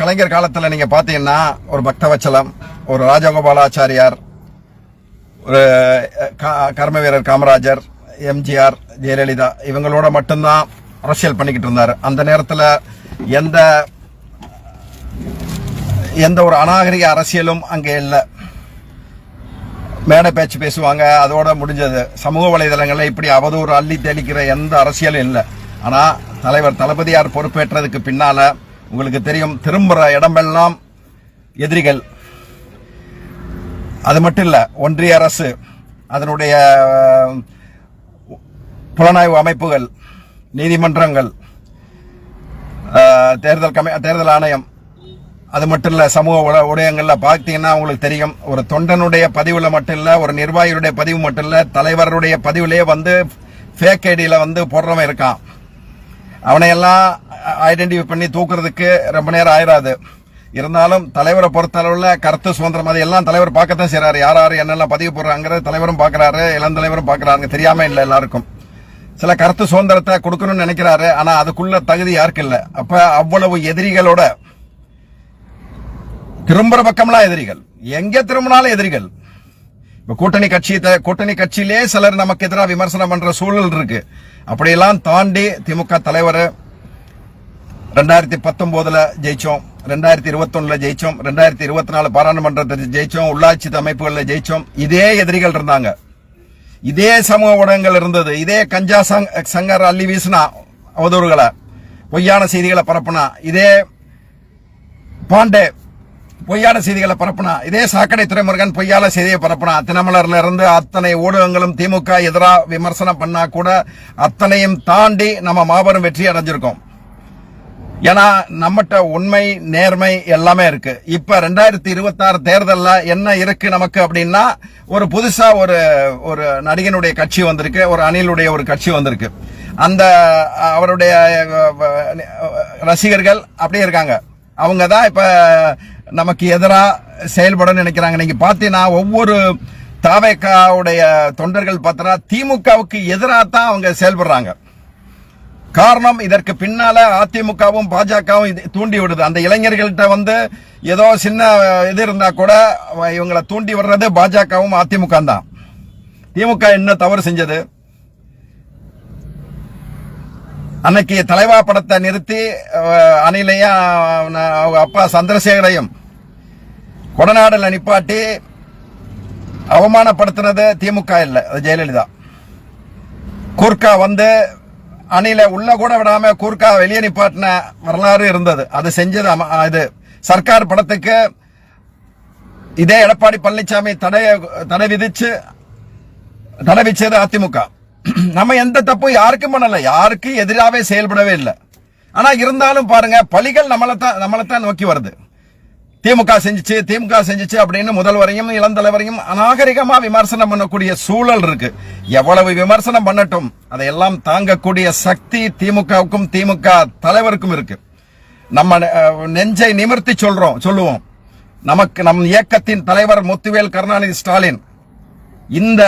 கலைஞர் காலத்தில் நீங்கள் பார்த்தீங்கன்னா ஒரு பக்தவச்சலம் ஒரு ராஜகோபாலாச்சாரியார் ஒரு கர்ம வீரர் காமராஜர் எம்ஜிஆர் ஜெயலலிதா இவங்களோட மட்டும்தான் அரசியல் பண்ணிக்கிட்டு இருந்தார். அந்த நேரத்தில் எந்த எந்த ஒரு அநாகரிக அரசியலும் அங்கே இல்லை. மேடை பேச்சு பேசுவாங்க அதோட முடிஞ்சது. சமூக வலைதளங்களில் இப்படி அவதூறு அள்ளி தெளிக்கிற எந்த அரசியலும் இல்லை. ஆனால் தலைவர் தளபதியார் பொறுப்பேற்றதுக்கு பின்னால் உங்களுக்கு தெரியும் திரும்புற இடமெல்லாம் எதிரிகள். அது மட்டும் இல்லை ஒன்றிய அரசு அதனுடைய புலனாய்வு அமைப்புகள் நீதிமன்றங்கள் தேர்தல் கமி தேர்தல் ஆணையம் அது மட்டும் இல்லை சமூக ஊடகங்களில் பார்த்தீங்கன்னா உங்களுக்கு தெரியும் ஒரு தொண்டனுடைய பதிவில் மட்டும் இல்லை ஒரு நிர்வாகியுடைய பதிவு மட்டும் இல்லை தலைவருடைய பதிவிலே வந்து ஃபேக் ஐடியில் வந்து போடுறவன் இருக்கான். அவனையெல்லாம் ஐடென்டிஃபை பண்ணி தூக்குறதுக்கு ரொம்ப நேரம் ஆயிராது. இருந்தாலும் தலைவரை பொறுத்தளவுல கருத்து சுதந்திரம் அது எல்லாம் தலைவர் பார்க்கத்தான் செய்றாரு. யார் யார் என்னெல்லாம் பதிவு போடுறாங்கிறது தலைவரும் பார்க்கறாரு இளம் தலைவரும் பார்க்கறாங்க தெரியாம இல்லை எல்லாருக்கும். சில கருத்து சுதந்திரத்தை கொடுக்கணும்னு நினைக்கிறாரு ஆனா அதுக்குள்ள தகுதி யாருக்கு இல்லை. அப்ப அவ்வளவு எதிரிகளோட திரும்புற பக்கம்லாம் எதிரிகள். எங்க திரும்பினாலும் எதிரிகள். கூட்டணி கட்சி த- கூட்டணி கட்சியிலே சிலர் நமக்கு எதிராக விமர்சனம் பண்ற சூழல் இருக்கு. அப்படியெல்லாம் தாண்டி திமுக தலைவர் ரெண்டாயிரத்தி பத்தொன்பதுல ஜெயிச்சோம் ரெண்டாயிரத்தி இருபத்தொன்னுல ஜெயிச்சோம் ரெண்டாயிரத்தி இருபத்தி நாலு பாராளுமன்றத்தில் ஜெயிச்சோம் உள்ளாட்சி அமைப்புகளில் ஜெயிச்சோம். இதே எதிரிகள் இருந்தாங்க. இதே சமூக ஊடகங்கள் இருந்தது. இதே கஞ்சா சங்- சங்கர் அள்ளி வீசினா அவதூறுகளை பொய்யான செய்திகளை பரப்புனா இதே பாண்டே பொய்யான செய்திகளை பரப்புனா. இதே சாக்கடை துறைமுருகன் பொய்யான செய்தியை பரப்புனா. தினமலர்ல இருந்து அத்தனை ஊடகங்களும் திமுக எதிராக விமர்சனம் பண்ணா கூட அத்தனையும் தாண்டி நம்ம மாபெரும் வெற்றி அடைஞ்சிருக்கோம். ஏன்னா நம்மகிட்ட உண்மை நேர்மை எல்லாமே இருக்கு. இப்ப ரெண்டாயிரத்தி இருபத்தி ஆறு என்ன இருக்கு நமக்கு அப்படின்னா ஒரு புதுசா ஒரு ஒரு நடிகனுடைய கட்சி வந்திருக்கு ஒரு அணிலுடைய ஒரு கட்சி வந்திருக்கு. அந்த அவருடைய ரசிகர்கள் அப்படியே இருக்காங்க. அவங்க தான் இப்போ நமக்கு எதிராக செயல்பட நினைக்கிறாங்க. நீங்க பாத்தீங்கன்னா ஒவ்வொரு தாவேக்காவுடைய தொண்டர்கள் பார்த்தா திமுகவுக்கு எதிராக தான் அவங்க செயல்படுறாங்க. காரணம் இதற்கு பின்னால அதிமுகவும் பாஜகவும் இது தூண்டி விடுது அந்த இளைஞர்கள்ட்ட வந்து ஏதோ சின்ன இது இருந்தா கூட இவங்களை தூண்டி விடுறது பாஜகவும் அதிமுக தான். திமுக என்ன தவறு செஞ்சது? அன்னைக்கு தலைவா படத்தை நிறுத்தி அணிலையும் அவங்க அப்பா சந்திரசேகரையும் கொடநாடுல நிப்பாட்டி அவமானப்படுத்தினது திமுக இல்லை அது ஜெயலலிதா. கூர்க்கா வந்து அணில உள்ள கூட விடாம கூர்க்கா வெளியே நிப்பாட்டின வரலாறு இருந்தது. அது செஞ்சது இது சர்க்கார் படத்துக்கு இதே எடப்பாடி பழனிசாமி தடை தடை விதிச்சு தடை விச்சது அதிமுக. நம்ம எந்த தப்பும் யாருக்கும் பண்ணல. யாருக்கும் எதிராகவே செயல்படவே இல்லை. ஆனா இருந்தாலும் பாருங்க பலிகள் நம்மளை தான் நம்மளை தான் நோக்கி வருது. திமுக செஞ்சுச்சு திமுக செஞ்சிச்சு அப்படின்னு முதல்வரையும் இளந்தலைவரையும் அநாகரிகமா விமர்சனம் பண்ணக்கூடிய சூழல் இருக்கு. எவ்வளவு விமர்சனம் பண்ணட்டும் அதையெல்லாம் தாங்கக்கூடிய சக்தி திமுகவுக்கும் திமுக தலைவருக்கும் இருக்கு. நம்ம நெஞ்சை நிமிர்த்தி சொல்றோம் சொல்லுவோம். நமக்கு நம் இயக்கத்தின் தலைவர் முத்துவேல் கருணாநிதி ஸ்டாலின். இந்த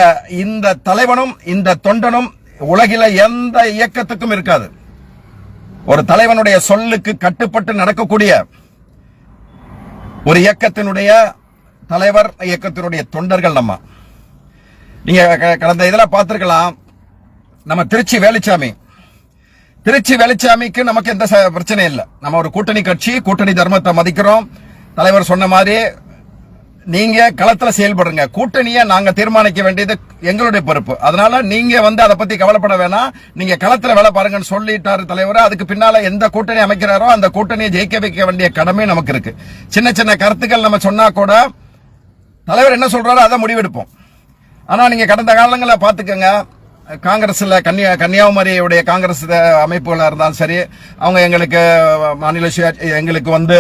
இந்த தலைவனும் இந்த தொண்டனும் உலகில எந்த இயக்கத்துக்கும் இருக்காது. ஒரு தலைவனுடைய சொல்லுக்கு கட்டுப்பட்டு நடக்கக்கூடிய ஒரு இயக்கத்தினுடைய தலைவர் இயக்கத்தினுடைய தொண்டர்கள் நம்ம. நீங்க க- கடந்த இதெல்லாம் பார்த்துருக்கலாம். நம்ம திருச்சி வேலுச்சாமி. திருச்சி வேலுச்சாமிக்கு நமக்கு எந்த ச- பிரச்சனையும் இல்லை. நம்ம ஒரு கூட்டணி கட்சி கூட்டணி தர்மத்தை மதிக்கிறோம். தலைவர் சொன்ன மாதிரி நீங்க களத்துல செயல்படுங்க. கூட்டணியை நாங்க தீர்மானிக்க வேண்டியது எங்களுடைய பொறுப்பு. அதனால நீங்க வந்து அதை பத்தி கவலைப்பட வேணாம் நீங்க களத்துல வேலை பாருங்கன்னு சொல்லிட்டாரு தலைவர். அதுக்கு பின்னால எந்த கூட்டணி அமைக்கிறாரோ அந்த கூட்டணியை ஜெயிக்க வைக்க வேண்டிய கடமை நமக்கு இருக்கு. சின்ன சின்ன கருத்துக்கள் நம்ம சொன்னா கூட தலைவர் என்ன சொல்றாரோ அதை முடிவெடுப்போம். ஆனா நீங்க கடந்த காலங்களில் பாத்துக்கோங்க காங்கிரஸ்ல கன்னியா கன்னியாகுமரியுடைய காங்கிரஸ் அமைப்புகளாக இருந்தாலும் சரி அவங்க எங்களுக்கு மாநில எங்களுக்கு வந்து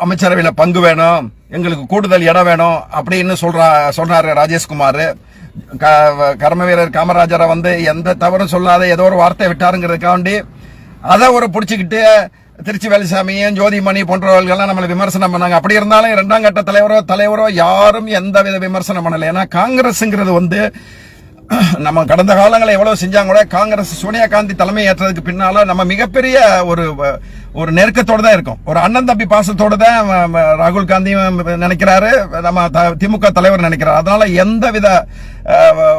அமைச்சரவையில் பங்கு வேணும் எங்களுக்கு கூடுதல் இடம் வேணும் அப்படின்னு சொல்றா சொல்றாரு ராஜேஷ்குமார். க- கர்ம வீரர் காமராஜரை வந்து எந்த தவறும் சொல்லாத ஏதோ ஒரு வார்த்தை விட்டாருங்கிறதுக்காண்டி அதை ஒரு பிடிச்சிக்கிட்டு திருச்சி வேலுசாமியும் ஜோதிமணி போன்றவர்கள்லாம் நம்மளை விமர்சனம் பண்ணாங்க. அப்படி இருந்தாலும் இரண்டாம் கட்ட தலைவரோ தலைவரோ யாரும் எந்த வித விமர்சனம் பண்ணலை. ஏன்னா காங்கிரஸுங்கிறது வந்து நம்ம கடந்த காலங்களை எவ்வளவு செஞ்சாங்க கூட காங்கிரஸ் சோனியா காந்தி தலைமை ஏற்றதுக்கு பின்னால நம்ம மிகப்பெரிய ஒரு ஒரு நெருக்கத்தோட தான் இருக்கும். ஒரு அண்ணன் தம்பி பாசத்தோட தான் ராகுல் காந்தியும் நினைக்கிறாரு. நம்ம த- திமுக தலைவர் நினைக்கிறார். அதனால எந்த வித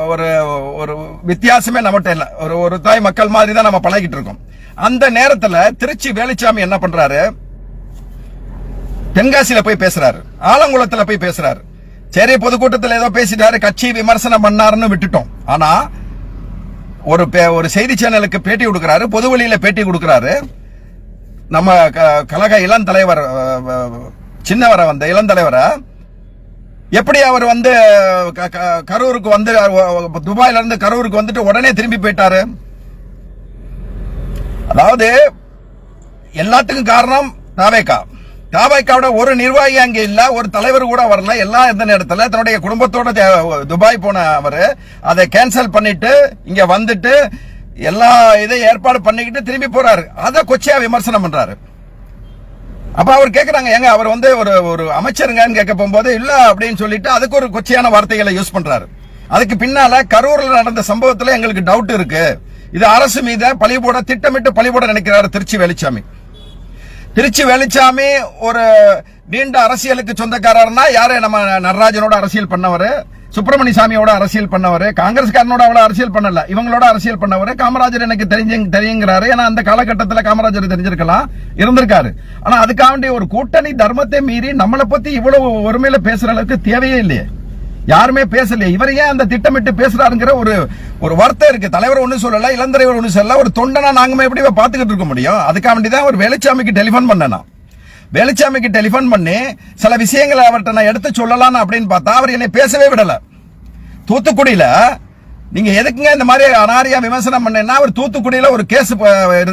ஒரு ஒரு வித்தியாசமே நம்மகிட்ட இல்லை. ஒரு ஒரு தாய் மக்கள் மாதிரி தான் நம்ம பழகிட்டு இருக்கோம். அந்த நேரத்துல திருச்சி வேலுச்சாமி என்ன பண்றாரு? தென்காசியில போய் பேசுறாரு. ஆலங்குளத்துல போய் பேசுறாரு. சரி பொதுக்கூட்டத்தில் ஏதோ பேசிட்டாரு கட்சி விமர்சனம் பண்ணாருன்னு விட்டுட்டோம். ஆனா ஒரு ஒரு செய்தி சேனலுக்கு பேட்டி கொடுக்கிறாரு பொது வழியில பேட்டி கொடுக்கிறாரு. நம்ம க- கழக இளம் தலைவர் சின்னவரை வந்த இளம் தலைவரை எப்படி அவர் வந்து க- க- கரூருக்கு வந்து துபாயில இருந்து கரூருக்கு வந்துட்டு உடனே திரும்பி போயிட்டாரு? அதாவது எல்லாத்துக்கும் காரணம் தாவேக்கா தாபாய்க்காவோட ஒரு நிர்வாகி அங்கே இல்ல ஒரு தலைவர் கூட வரல எல்லாம் இந்த நேரத்தில்? தன்னுடைய குடும்பத்தோட துபாய் போன அவர். அதை கேன்சல் பண்ணிட்டு இங்க வந்துட்டு எல்லா இதையும் ஏற்பாடு பண்ணிக்கிட்டு திரும்பி போறாரு. அதை கொச்சையா விமர்சனம் பண்றாரு. அப்ப அவர் கேக்குறாங்க ஏங்க அவர் வந்து ஒரு ஒரு அமைச்சருங்கன்னு கேட்க போகும்போது இல்ல அப்படின்னு சொல்லிட்டு அதுக்கு ஒரு கொச்சையான வார்த்தைகளை யூஸ் பண்றாரு. அதுக்கு பின்னால கரூர்ல நடந்த சம்பவத்துல எங்களுக்கு டவுட் இருக்கு. இது அரசு மீத பழிபோட திட்டமிட்டு பழிபோட நினைக்கிறாரு திருச்சி வெளிச்சாமி திருச்சி வெளிச்சாமி ஒரு நீண்ட அரசியலுக்கு சொந்தக்காரர்னா யாரு? நம்ம நடராஜனோட அரசியல் பண்ணவர் சுப்பிரமணிய சாமியோட அரசியல் பண்ணவர் காங்கிரஸ்காரனோட அவ்வளவு அரசியல் பண்ணல. இவங்களோட அரசியல் பண்ணவர். காமராஜர் எனக்கு தெரிஞ்சு தெரியுங்கிறாரு. ஏன்னா அந்த காலகட்டத்தில் காமராஜர் தெரிஞ்சிருக்கலாம் இருந்திருக்காரு. ஆனா அதுக்காண்டி ஒரு கூட்டணி தர்மத்தை மீறி நம்மளை பத்தி இவ்வளவு ஒருமையில பேசுற அளவுக்கு தேவையே இல்லையே. யாருமே பேசலையே. இவர் ஏன் அந்த திட்டமிட்டு பேசுறாருங்கிற ஒரு ஒரு வார்த்தை இருக்கு. தலைவர் ஒண்ணு சொல்லல இளந்தலைவர் ஒண்ணு சொல்லல. ஒரு தொண்டனா நாங்க எப்படி பார்த்துக்கிட்டு பாத்துக்கிட்டு இருக்க முடியும்? அதுக்காக வேண்டி தான் ஒரு வெளிச்சாமிக்கு டெலிபோன் பண்ணனா வேலுச்சாமிக்கு டெலிஃபோன் பண்ணி சில விஷயங்களை அவர்கிட்ட நான் எடுத்து சொல்லலாம் அப்படின்னு பார்த்தா அவர் என்னை பேசவே விடல. தூத்துக்குடியில நீங்க எதுக்குங்க இந்த மாதிரி அனாரியா விமர்சனம் பண்ணேன்னா அவர் தூத்துக்குடியில ஒரு கேஸ்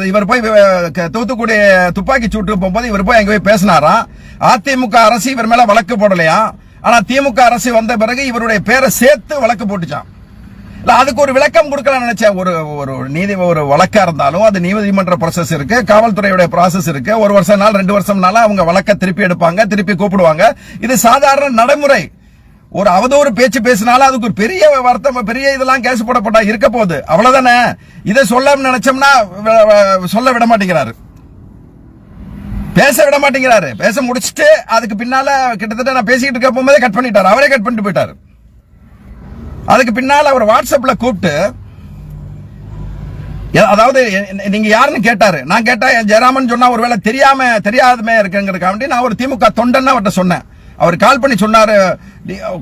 இவர் போய் தூத்துக்குடி துப்பாக்கி சூட்டு போகும்போது இவர் போய் அங்க போய் பேசினாராம். அதிமுக அரசு இவர் மேல வழக்கு போடலையா ஆனா திமுக அரசு வந்த பிறகு இவருடைய பேரை சேர்த்து வழக்கு போட்டுச்சான் அதுக்கு ஒரு விளக்கம் கொடுக்கலாம் நினைச்சேன். ஒரு ஒரு நீதி ஒரு வழக்கா இருந்தாலும் அது நீதிமன்ற ப்ராசஸ் இருக்கு காவல்துறையுடைய ப்ராசஸ் இருக்கு. ஒரு வருஷம் நாள் ரெண்டு வருஷம் வருஷம்னால அவங்க வழக்க திருப்பி எடுப்பாங்க திருப்பி கூப்பிடுவாங்க. இது சாதாரண நடைமுறை. ஒரு அவதூறு பேச்சு பேசினாலும் அதுக்கு ஒரு பெரிய வருத்தம் பெரிய இதெல்லாம் கேஸ் போடப்பட்டா இருக்க போகுது. அவ்வளவுதானே? இதை சொல்ல நினைச்சோம்னா சொல்ல விட மாட்டேங்கிறாரு. பேச விட மாட்டேங்கிறாரு. பேச முடிச்சிட்டு அதுக்கு பின்னால கிட்டத்தட்ட நான் பேசிக்கிட்டு இருக்க போகும்போதே கட் பண்ணிட்டாரு. அவரே கட் பண்ணிட்டு போயிட்டாரு. அதுக்கு பின்னால அவர் வாட்ஸ்அப்ல கூப்பிட்டு அதாவது நீங்க யாருன்னு கேட்டாரு. நான் கேட்டா ஜெயராமன் சொன்னா ஒருவேளை தெரியாம தெரியாதமே இருக்குங்கிறதுக்காண்டி நான் ஒரு திமுக தொண்டன் அவர்கிட்ட சொன்னேன். அவர் கால் பண்ணி சொன்னாரு.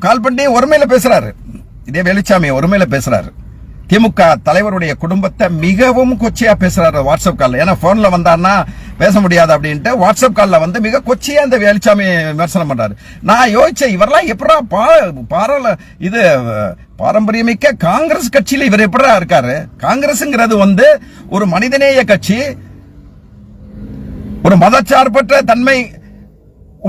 கால் பண்ணி ஒருமையில பேசுறாரு. இதே வெளிச்சாமி ஒருமையில பேசுறாரு. திமுக தலைவருடைய குடும்பத்தை மிகவும் கொச்சையா பேசுறாரு வாட்ஸ்அப் கால் ஏன்னா போன்ல வந்தாருன்னா பேச முடியாது அப்படின்ட்டு வாட்ஸ்அப் காலில் வந்து மிக கொச்சையா அந்த வேலுச்சாமி விமர்சனம் பண்றாரு. நான் யோசிச்சேன் இவரெல்லாம் எப்படா பா பாரல இது பாரம்பரியமிக்க காங்கிரஸ் கட்சியில இவர் எப்படா இருக்காரு? காங்கிரஸ்ங்கிறது வந்து ஒரு மனிதநேய கட்சி ஒரு மதச்சார்பற்ற தன்மை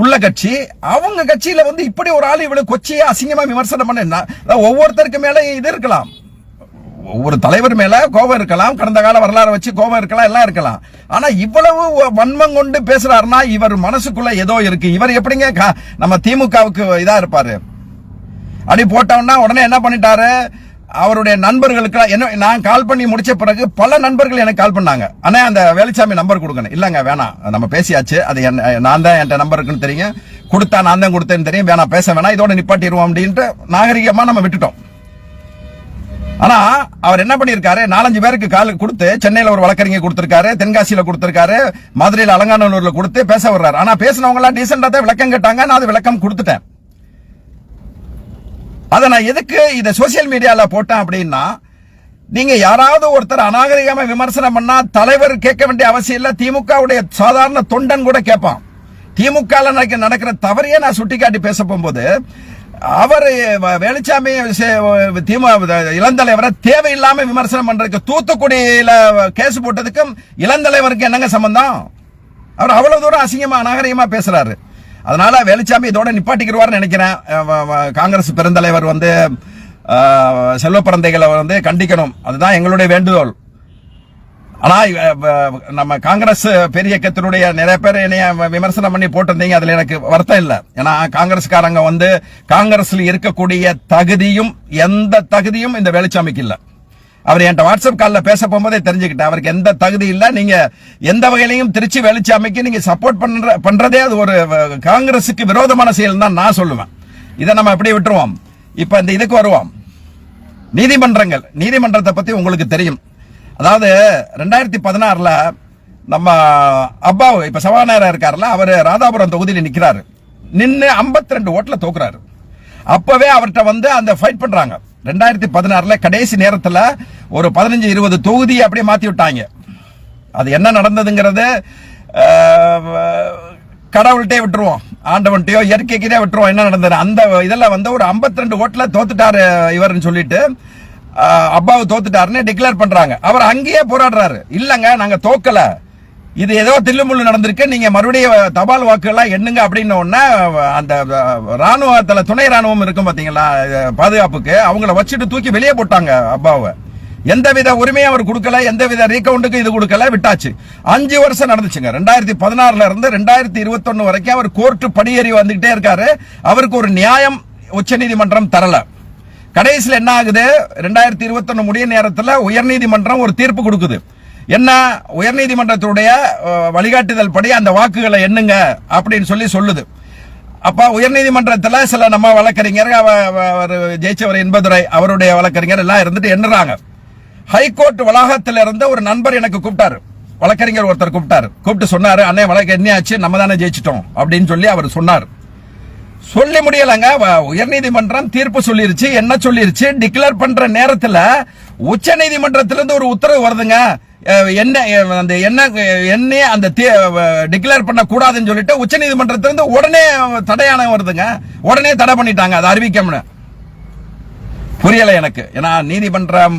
உள்ள கட்சி. அவங்க கட்சியில வந்து இப்படி ஒரு ஆள் இவ்வளவு கொச்சியை அசிங்கமா விமர்சனம் பண்ண என்ன? ஒவ்வொருத்தருக்கு மேல இது இருக்கலாம். ஒவ்வொரு தலைவர் மேல கோபம் இருக்கலாம் கடந்த கால வரலாறு வச்சு கோபம் இருக்கலாம் எல்லாம் இருக்கலாம். ஆனா இவ்வளவு வன்மம் கொண்டு பேசுறாருன்னா இவர் மனசுக்குள்ள ஏதோ இருக்கு. இவர் எப்படிங்க நம்ம திமுகவுக்கு இதா இருப்பாரு? அப்படி போட்டோம்னா உடனே என்ன பண்ணிட்டாரு? அவருடைய நண்பர்களுக்கு என்ன நான் கால் பண்ணி முடிச்ச பிறகு பல நண்பர்கள் எனக்கு கால் பண்ணாங்க. ஆனா அந்த வேலுச்சாமி நம்பர் கொடுக்கணும் இல்லங்க வேணாம். நம்ம பேசியாச்சு. அது நான் தான் என்கிட்ட நம்பர் இருக்குன்னு தெரியும். கொடுத்தா நான் தான் கொடுத்தேன்னு தெரியும். வேணாம் பேச வேணாம். இதோட நிப்பாட்டிடுவோம் அப்படின்ட்டு நாகரிகமா நம்ம விட்டுட்டோம். ஆனா அவர் என்ன பண்ணிருக்காரு? நாலஞ்சு பேருக்கு கால் கொடுத்து சென்னையில ஒரு வழக்கறிஞர் கொடுத்திருக்காரு தென்காசியில கொடுத்திருக்காரு மதுரையில் அலங்காநல்லூர்ல கொடுத்து பேச வர்றாரு ஆனா பேசினவங்க எல்லாம் டீசெண்டா தான் விளக்கம் கேட்டாங்க. நான் அது விளக்கம் கொடுத்துட்டேன். அதை நான் எதுக்கு இதை சோசியல் மீடியால போட்டேன் அப்படின்னா நீங்க யாராவது ஒருத்தர் அநாகரிகமா விமர்சனம் பண்ணா தலைவர் கேட்க வேண்டிய அவசியம் இல்ல திமுகவுடைய சாதாரண தொண்டன் கூட கேட்பான். திமுக நடக்கிற தவறையே நான் சுட்டிக்காட்டி பேச போகும்போது அவர் வேலுச்சாமி திமுக இளந்தலைவரை தேவையில்லாம விமர்சனம் பண்றதுக்கு தூத்துக்குடியில கேஸ் போட்டதுக்கும் இளந்தலைவருக்கு என்னங்க சம்பந்தம்? அவர் அவ்வளவு தூரம் அசிங்கமா அநாகரிகமா பேசுறாரு. அதனால வேலுச்சாமி இதோட நிப்பாட்டிக்கிறவார்னு நினைக்கிறேன். காங்கிரஸ் பெருந்தலைவர் வந்து செல்வ பிறந்தைகளை வந்து கண்டிக்கணும். அதுதான் எங்களுடைய வேண்டுகோள். ஆனால் நம்ம காங்கிரஸ் பெரிய இயக்கத்தினுடைய நிறைய பேர் என்னைய விமர்சனம் பண்ணி போட்டிருந்தீங்க. அதில் எனக்கு வருத்தம் இல்லை. ஏன்னா காங்கிரஸ்காரங்க வந்து காங்கிரஸில் இருக்கக்கூடிய தகுதியும் எந்த தகுதியும் இந்த வேலுச்சாமிக்கு இல்லை. அவர் என்கிட்ட வாட்ஸ்அப் காலில் பேச போகும்போதே தெரிஞ்சுக்கிட்டேன் அவருக்கு எந்த தகுதி இல்லை. நீங்கள் எந்த வகையிலையும் திருச்சி வேலுச்சாமிக்கு நீங்கள் சப்போர்ட் பண்ணுற பண்ணுறதே அது ஒரு காங்கிரஸுக்கு விரோதமான செயல் தான் நான் சொல்லுவேன். இதை நம்ம எப்படி விட்டுருவோம்? இப்போ இந்த இதுக்கு வருவோம். நீதிமன்றங்கள். நீதிமன்றத்தை பற்றி உங்களுக்கு தெரியும். அதாவது ரெண்டாயிரத்தி பதினாறுல நம்ம அப்பா இப்ப சபாநாயகர் இருக்காருல அவர் ராதாபுரம் தொகுதியில் நிக்கிறாரு. நின்று ஐம்பத்தி ரெண்டு ஓட்டுல தோக்குறாரு. அப்பவே அவர்கிட்ட வந்து அந்த ஃபைட் பண்றாங்க. ரெண்டாயிரத்தி பதினாறுல கடைசி நேரத்தில் ஒரு பதினஞ்சு இருபது தொகுதி அப்படியே மாத்தி விட்டாங்க. அது என்ன நடந்ததுங்கிறது கடவுள்கிட்டே விட்டுருவோம். ஆண்டவன்ட்டையோ இயற்கைக்கிட்டே விட்டுருவோம். என்ன நடந்தது? அந்த இதெல்லாம் வந்து ஒரு 52 ரெண்டு ஓட்டுல தோத்துட்டாரு இவர்னு சொல்லிட்டு அப்பாவை தோத்துட்டாருன்னு டிக்ளேர் பண்றாங்க. அவர் அங்கேயே போராடுறாரு. இல்லங்க நாங்க தோக்கல. இது ஏதோ தில்லுமுள்ளு நடந்திருக்கு. நீங்க மறுபடியும் தபால் வாக்குகள்லாம் எண்ணுங்க அப்படின்னு அந்த ராணுவத்துல துணை ராணுவம் இருக்கும் பாத்தீங்களா பாதுகாப்புக்கு அவங்கள வச்சுட்டு தூக்கி வெளியே போட்டாங்க அப்பாவை. எந்தவித உரிமையும் அவர் கொடுக்கல எந்தவித ரீகவுண்டுக்கு இது கொடுக்கல விட்டாச்சு. அஞ்சு வருஷம் நடந்துச்சுங்க. ரெண்டாயிரத்தி பதினாறுல இருந்து ரெண்டாயிரத்தி இருபத்தொன்னு வரைக்கும் அவர் கோர்ட்டு படியேறி வந்துகிட்டே இருக்காரு. அவருக்கு ஒரு நியாயம் உச்சநீதிமன்றம் தரல. கடைசியில் என்ன ஆகுது? ரெண்டாயிரத்தி இருபத்தொன்னு முடிய நேரத்தில் உயர்நீதிமன்றம் ஒரு தீர்ப்பு கொடுக்குது. என்ன? உயர்நீதிமன்றத்துடைய வழிகாட்டுதல் படி அந்த வாக்குகளை எண்ணுங்க அப்படின்னு சொல்லி சொல்லுது. அப்ப உயர்நீதிமன்றத்தில் சில நம்ம வழக்கறிஞர் அவர் ஜெயிச்சவர் என்பதுரை அவருடைய வழக்கறிஞர் எல்லாம் இருந்துட்டு எண்ணுறாங்க. ஹைகோர்ட் வளாகத்தில் இருந்த ஒரு நண்பர் எனக்கு கூப்பிட்டாரு. வழக்கறிஞர் ஒருத்தர் கூப்பிட்டாரு. கூப்பிட்டு சொன்னாரு அண்ணே வழக்கு எண்ணியாச்சு நம்ம தானே ஜெயிச்சிட்டோம். அப்படின்னு சொல்லி அவர் சொன்னார். சொல்லி முடியலங்க. உயர்நீதிமன்றம் தீர்ப்பு சொல்லிருச்சு. என்ன சொல்லிருச்சு? டிக்ளேர் பண்ற நேரத்துல உச்ச நீதிமன்றத்திலிருந்து ஒரு உத்தரவு வருதுங்க. என்ன அந்த என்ன என்ன அந்த டிக்ளேர் பண்ண கூடாதுன்னு சொல்லிட்டு உச்ச நீதிமன்றத்திலிருந்து உடனே தடையான வருதுங்க. உடனே தடை பண்ணிட்டாங்க. அதை அறிவிக்கம்னு புரியல எனக்கு. ஏன்னா நீதிமன்றம்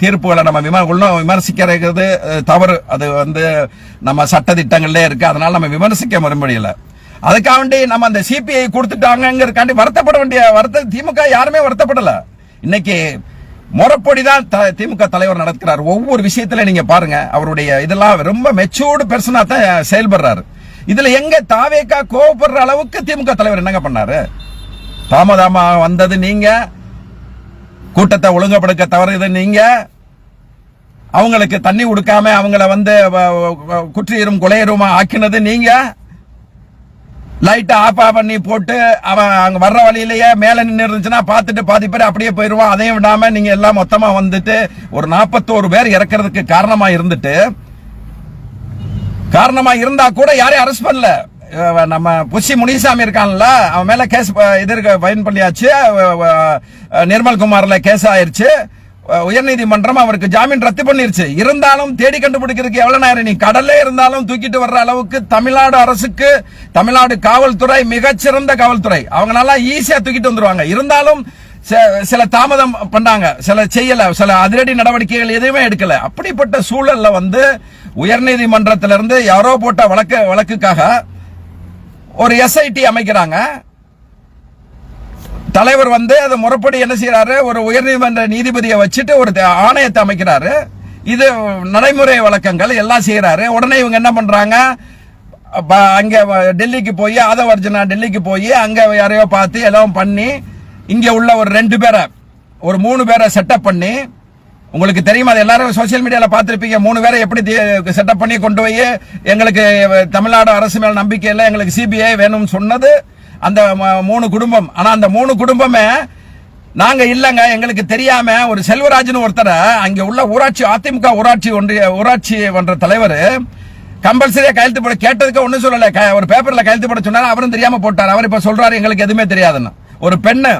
தீர்ப்புகளை நம்ம விம இன்னும் விமர்சிக்கிறது தவறு. அது வந்து நம்ம சட்ட திட்டங்கள்லேயே இருக்கு. அதனால நம்ம விமர்சிக்க முடியல அதுக்காக வேண்டி நம்ம அந்த சிபிஐ கொடுத்துட்டாங்கிறக்காண்டி வருத்தப்பட வேண்டிய வருத்த திமுக யாருமே வருத்தப்படல. இன்னைக்கு முறப்படி தான் த- திமுக தலைவர் நடக்கிறார் ஒவ்வொரு விஷயத்துல நீங்க பாருங்க அவருடைய இதெல்லாம் ரொம்ப மெச்சூர்டு பெர்சனா தான் செயல்படுறாரு. இதுல எங்க தாவேக்கா கோவப்படுற அளவுக்கு திமுக தலைவர் என்னங்க பண்ணாரு? தாமதாமா வந்தது நீங்க. கூட்டத்தை ஒழுங்கப்படுத்த தவறுது நீங்க. அவங்களுக்கு தண்ணி கொடுக்காம அவங்கள வந்து வ- குற்றியரும் கொலையருமா ஆக்கினது நீங்க. லைட்டை ஆஃப் பண்ணி போட்டு அவன் அங்கே வர்ற வழியிலேயே மேலே நின்று இருந்துச்சுன்னா பார்த்துட்டு பாதி பேர் அப்படியே போயிடுவான் அதையும் விடாமல் நீங்கள் எல்லாம் மொத்தமாக வந்துட்டு ஒரு நாற்பத்தோரு பேர் இறக்கிறதுக்கு காரணமாக இருந்துட்டு காரணமாக இருந்தால் கூட யாரையும் அரெஸ்ட் பண்ணல. நம்ம புஷி முனிசாமி இருக்கான்ல அவன் மேலே கேஸ் இது இருக்கு பயன் பண்ணியாச்சு. நிர்மல்குமாரில் கேஸ் ஆயிடுச்சு உயர்நீதிமன்றம் அவருக்கு ஜாமீன் ரத்து பண்ணிருச்சு. இருந்தாலும் தேடி கண்டுபிடிக்கிறதுக்கு எவ்வளவு நேரம்? நீ கடல்ல இருந்தாலும் தூக்கிட்டு வர்ற அளவுக்கு தமிழ்நாடு அரசுக்கு தமிழ்நாடு காவல்துறை மிகச்சிறந்த காவல்துறை. அவங்களால ஈஸியா தூக்கிட்டு வந்துருவாங்க. இருந்தாலும் சில தாமதம் பண்ணாங்க. சில செய்யல. சில அதிரடி நடவடிக்கைகள் எதுவுமே எடுக்கல. அப்படிப்பட்ட சூழல்ல வந்து உயர்நீதிமன்றத்திலிருந்து யாரோ போட்ட வழக்கு வழக்குக்காக ஒரு எஸ்ஐடி அமைக்கிறாங்க. தலைவர் வந்து அதை முறைப்படி என்ன செய்யறாரு ஒரு உயர்நீதிமன்ற நீதிபதியை வச்சுட்டு ஒரு ஆணையத்தை அமைக்கிறாரு. இது நடைமுறை வழக்கங்கள் எல்லாம் செய்யறாரு உடனே இவங்க என்ன பண்றாங்க? ப- அங்க வ- டெல்லிக்கு போய் ஆதவர்ஜனா டெல்லிக்கு போய் அங்க யாரையோ பார்த்து எல்லாம் பண்ணி இங்க உள்ள ஒரு ரெண்டு பேரை ஒரு மூணு பேரை செட்டப் பண்ணி உங்களுக்கு தெரியுமா? அது எல்லாரும் சோசியல் மீடியால பார்த்திருப்பீங்க. மூணு பேரை எப்படி செட்டப் பண்ணி கொண்டு போய் எங்களுக்கு தமிழ்நாடு அரசு மேல நம்பிக்கை இல்லை எங்களுக்கு சிபிஐ வேணும்னு சொன்னது. அந்த மூணு குடும்பம். ஆனா அந்த மூணு குடும்பமே நாங்க இல்லைங்க. எங்களுக்கு தெரியாம ஒரு செல்வராஜன் ஒருத்தரை அங்க உள்ள ஊராட்சி அதிமுக ஊராட்சி ஒன்றிய ஊராட்சி மன்ற தலைவர் கம்பல்சரியா கையெழுத்து போட கேட்டதுக்கு ஒண்ணும் சொல்லல. ஒரு பேப்பர்ல கையெழுத்து போட சொன்னாரு. அவரும் தெரியாம போட்டார். அவர் இப்ப சொல்றாரு எங்களுக்கு எதுவுமே தெரியாதுன்னு. ஒரு பெண்ணு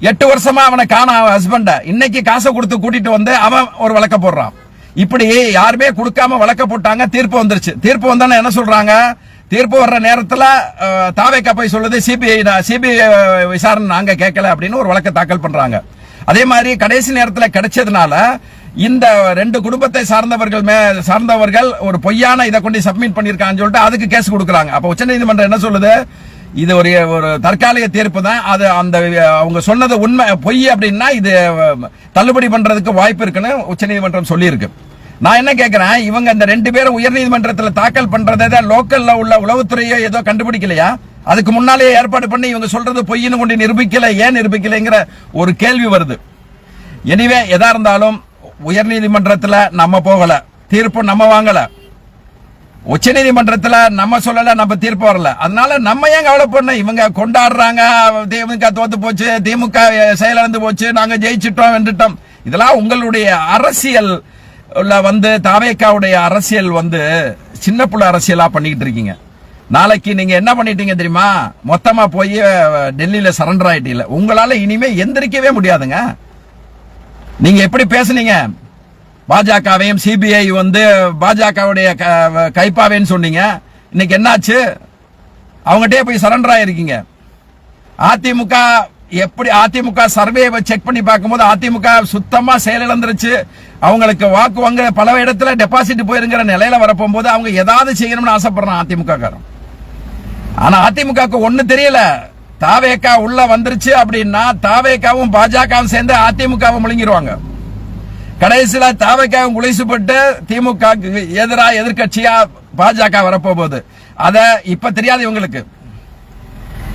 எட்டு வருஷமா அவனை காண ஹஸ்பண்ட இன்னைக்கு காசை கொடுத்து கூட்டிட்டு வந்து அவன் ஒரு வழக்க போடுறான். இப்படி யாருமே கொடுக்காம வழக்க போட்டாங்க தீர்ப்பு வந்துருச்சு. தீர்ப்பு வந்தானே என்ன சொல்றாங்க? தீர்ப்பு வர்ற நேரத்துல தாவேக்கா போய் சொல்லுது சிபிஐ சிபிஐ விசாரணை நாங்க கேட்கல அப்படின்னு ஒரு வழக்கை தாக்கல் பண்றாங்க. அதே மாதிரி கடைசி நேரத்துல கிடைச்சதுனால இந்த ரெண்டு குடும்பத்தை சார்ந்தவர்கள் மே சார்ந்தவர்கள் ஒரு பொய்யான இதை கொண்டு சப்மிட் பண்ணியிருக்கான்னு சொல்லிட்டு அதுக்கு கேஸ் கொடுக்குறாங்க. அப்ப உச்சநீதிமன்றம் என்ன சொல்லுது? இது ஒரு ஒரு தற்காலிக தீர்ப்பு தான். அது அந்த அவங்க சொன்னது உண்மை பொய் அப்படின்னா இது தள்ளுபடி பண்றதுக்கு வாய்ப்பு இருக்குன்னு உச்சநீதிமன்றம் சொல்லியிருக்கு. நான் என்ன கேட்கிறேன் இவங்க இந்த ரெண்டு பேரும் உயர்நீதிமன்றத்தில் தாக்கல் பண்றதை லோக்கல்ல உள்ள உளவுத்துறையோ ஏதோ கண்டுபிடிக்கலையா? அதுக்கு முன்னாலே ஏற்பாடு பண்ணி இவங்க சொல்றது பொய்னு கொண்டு நிரூபிக்கல ஏன் நிரூபிக்கலைங்கிற ஒரு கேள்வி வருது. எனிவே எதா இருந்தாலும் உயர்நீதிமன்றத்துல நம்ம போகல. தீர்ப்பு நம்ம வாங்கல. உச்சநீதிமன்றத்துல நம்ம சொல்லல நம்ம தீர்ப்பு வரல. அதனால நம்ம ஏன் கவலைப்படணும் இவங்க கொண்டாடுறாங்க திமுக தோத்து போச்சு திமுக செயலிழந்து போச்சு நாங்க ஜெயிச்சிட்டோம் வென்றுட்டோம். இதெல்லாம் உங்களுடைய அரசியல் வந்து தாவேக்காவுடைய அரசியல் வந்து சின்ன புள்ள அரசியலா பண்ணிக்கிட்டு இருக்கீங்க. நாளைக்கு நீங்க என்ன பண்ணிட்டீங்க தெரியுமா? மொத்தமா போய் டெல்லியில சரண்டர் ஆயிட்டீங்க. உங்களால இனிமே எந்திரிக்கவே முடியாதுங்க. நீங்க எப்படி பேசுனீங்க? பாஜகவையும் சிபிஐ வந்து பாஜகவுடைய க- கைப்பாவேன்னு சொன்னீங்க. இன்னைக்கு என்னாச்சு? அவங்ககிட்டயே போய் சரண்டர் ஆயிருக்கீங்க. அதிமுக எப்படி அதிமுக சர்வே செக் பண்ணி பார்க்கும்போது அதிமுக சுத்தமா செயலிழந்துருச்சு அவங்களுக்கு வாக்கு வாங்க பல இடத்துல டெபாசிட் போயிருங்கிற நிலையில வரப்போகும்போது அவங்க ஏதாவது செய்யணும்னு ஆசைப்படுறான் அதிமுக காரன் ஆனா அதிமுகவுக்கு ஒண்ணு தெரியல. தாவேக்கா உள்ள வந்துருச்சு அப்படின்னா தாவேக்காவும் பாஜகவும் சேர்ந்து அதிமுகவும் முழுங்கிருவாங்க. கடைசியில தாவேக்காவும் குளிசுப்பட்டு திமுக எதிராக எதிர்கட்சியா பாஜக வரப்போகுது. அத இப்ப தெரியாது இவங்களுக்கு.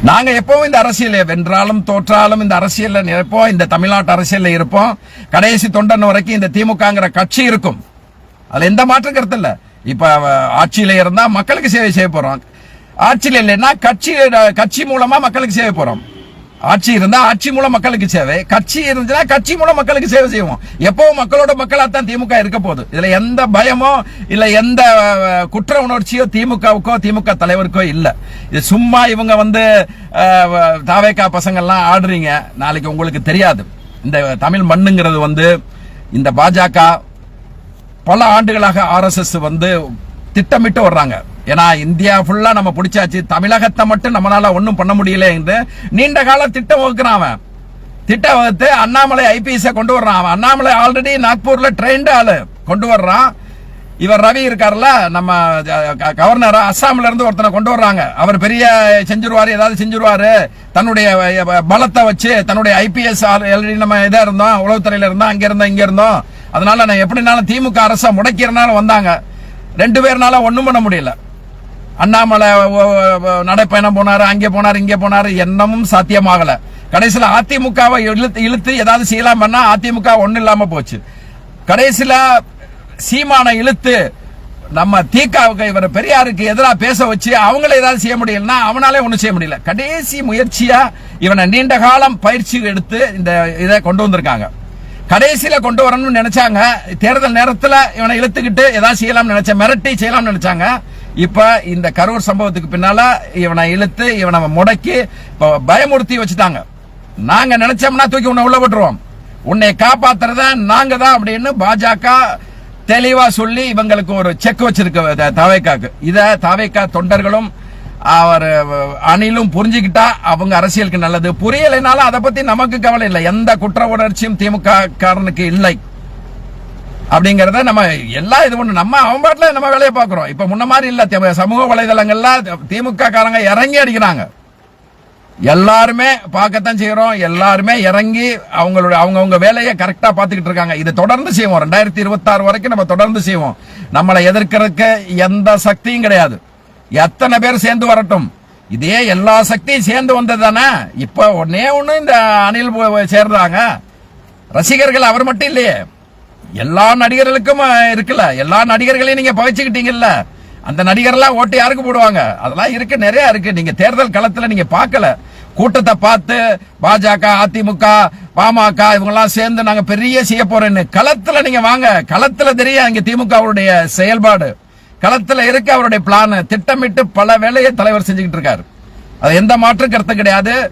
நாங்க எப்பவும் இந்த அரசியல் வென்றாலும் தோற்றாலும் இந்த அரசியல்ல இருப்போம் இந்த தமிழ்நாட்டு அரசியல்ல இருப்போம். கடைசி தொண்டன் வரைக்கும் இந்த திமுகங்கிற கட்சி இருக்கும். அதுல எந்த மாற்றம் கருத்து இல்ல. இப்ப ஆட்சியில இருந்தா மக்களுக்கு சேவை செய்ய போறோம். ஆட்சியில் இல்லைன்னா கட்சி கட்சி மூலமா மக்களுக்கு சேவை போறோம். ஆட்சி இருந்தா ஆட்சி மூலம் மக்களுக்கு சேவை கட்சி இருந்துச்சுன்னா கட்சி மூலம் மக்களுக்கு சேவை செய்வோம். எப்பவும் மக்களோட மக்களா தான் திமுக இருக்க போகுது. இதுல எந்த பயமோ இல்ல எந்த குற்ற உணர்ச்சியோ திமுகவுக்கோ திமுக தலைவருக்கோ இல்ல. இது சும்மா இவங்க வந்து தாவேக்கா பசங்கள்லாம் ஆடுறீங்க. நாளைக்கு உங்களுக்கு தெரியாது. இந்த தமிழ் மண்ணுங்கிறது வந்து இந்த பாஜக பல ஆண்டுகளாக ஆர்எஸ்எஸ் வந்து திட்டமிட்டு வர்றாங்க. ஏன்னா இந்தியா ஃபுல்லா நம்ம பிடிச்சாச்சு. தமிழகத்தை மட்டும் நம்மளால ஒன்றும் பண்ண முடியல என்று நீண்ட கால திட்டம் வகுக்கிறான் அவன். திட்டம் வகுத்து அண்ணாமலை ஐபிஎஸ் கொண்டு வர்றான் அவன். அண்ணாமலை ஆல்ரெடி நாக்பூர்ல ட்ரெயின்டு ஆளு. கொண்டு வர்றான். இவர் ரவி இருக்கார்ல நம்ம கவர்னர் அஸ்ஸாம்ல இருந்து ஒருத்தனை கொண்டு வர்றாங்க. அவர் பெரிய செஞ்சிருவாரு ஏதாவது செஞ்சிருவாரு. தன்னுடைய பலத்தை வச்சு தன்னுடைய ஐபிஎஸ் ஆல்ரெடி நம்ம இதா இருந்தோம் உளவுத்துறையில இருந்தோம் அங்க இருந்தோம் இங்க இருந்தோம். அதனால நான் எப்படினாலும் திமுக அரசை முடக்கிறனால வந்தாங்க. ரெண்டு பேர்னால ஒன்றும் பண்ண முடியல. அண்ணாமலை நடைப்பயணம் போனாரு அங்கே போனாரு இங்கே போனாரு என்னமும் சாத்தியமாகல. கடைசியில் அதிமுகவை இழுத்து இழுத்து ஏதாவது செய்யலாம் பண்ணா அதிமுக ஒன்றும் இல்லாம போச்சு. கடைசியில் சீமானை இழுத்து நம்ம தீகாவுக்கு இவர் பெரியாருக்கு எதிராக பேச வச்சு அவங்கள ஏதாவது செய்ய முடியலன்னா அவனாலே ஒன்றும் செய்ய முடியல. கடைசி முயற்சியா இவனை நீண்ட காலம் பயிற்சி எடுத்து இந்த இதை கொண்டு வந்திருக்காங்க. கடைசியில கொண்டு வரணும்னு நினைச்சாங்க. தேர்தல் நேரத்தில் இவனை இழுத்துக்கிட்டு ஏதாவது செய்யலாம்னு நினைச்ச மிரட்டி செய்யலாம்னு நினைச்சாங்க. இப்ப இந்த கரூர் சம்பவத்துக்கு பின்னால இவனை இழுத்து இவனை முடக்கி பயமுறுத்தி வச்சுட்டாங்க. நாங்க நினைச்சோம்னா தூக்கி உன்னை உள்ள விட்டுருவோம் உன்னை காப்பாத்துறத நாங்க தான் அப்படின்னு பாஜக தெளிவா சொல்லி இவங்களுக்கு ஒரு செக் வச்சிருக்க தவைக்காக்கு. இத தவைக்கா தொண்டர்களும் அவர் அணிலும் புரிஞ்சுக்கிட்டா அவங்க அரசியலுக்கு நல்லது. புரியலைனாலும் அதை பத்தி நமக்கு கவலை இல்லை. எந்த குற்ற உணர்ச்சியும் திமுக காரனுக்கு இல்லை. அப்படிங்கறத நம்ம எல்லாம் இது ஒன்று நம்ம அவன் பாட்டுல நம்ம வேலையை பார்க்குறோம். இப்ப முன்ன மாதிரி இல்ல சமூக வலைதளங்கள்ல திமுக காரங்க இறங்கி அடிக்கிறாங்க. எல்லாருமே பார்க்கத்தான் செய்யறோம் எல்லாருமே இறங்கி அவங்களோட அவங்கவுங்க வேலையை கரெக்டா பார்த்துக்கிட்டு இருக்காங்க. இது தொடர்ந்து செய்வோம். ரெண்டாயிரத்தி இருபத்தி வரைக்கும் நம்ம தொடர்ந்து செய்வோம். நம்மளை எதிர்க்கிறதுக்கு எந்த சக்தியும் கிடையாது. எத்தனை பேர் சேர்ந்து வரட்டும். இதே எல்லா சக்தியும் சேர்ந்து வந்தது தானே? இப்ப ஒன்னே ஒண்ணு இந்த அணில் சேர்றாங்க. ரசிகர்கள் அவர் மட்டும் இல்லையே. எல்லா நடிகர்களுக்கும் இருக்குல்ல. எல்லா நடிகர்களையும் நீங்க பகைச்சுக்கிட்டீங்கல்ல. அந்த நடிகர்லாம் ஓட்டு யாருக்கு போடுவாங்க? அதெல்லாம் இருக்கு நிறைய இருக்கு. நீங்க தேர்தல் களத்துல நீங்க பார்க்கல. கூட்டத்தை பார்த்து பாஜக அதிமுக பாமக இவங்கெல்லாம் சேர்ந்து நாங்க பெரிய செய்ய போறேன்னு. களத்துல நீங்க வாங்க. களத்துல தெரியும் இங்க திமுக அவருடைய செயல்பாடு. களத்துல இருக்கு அவருடைய பிளான் திட்டமிட்டு பல வேலையை தலைவர் செஞ்சுக்கிட்டு இருக்காரு. அது எந்த மாற்று கருத்து கிடையாது.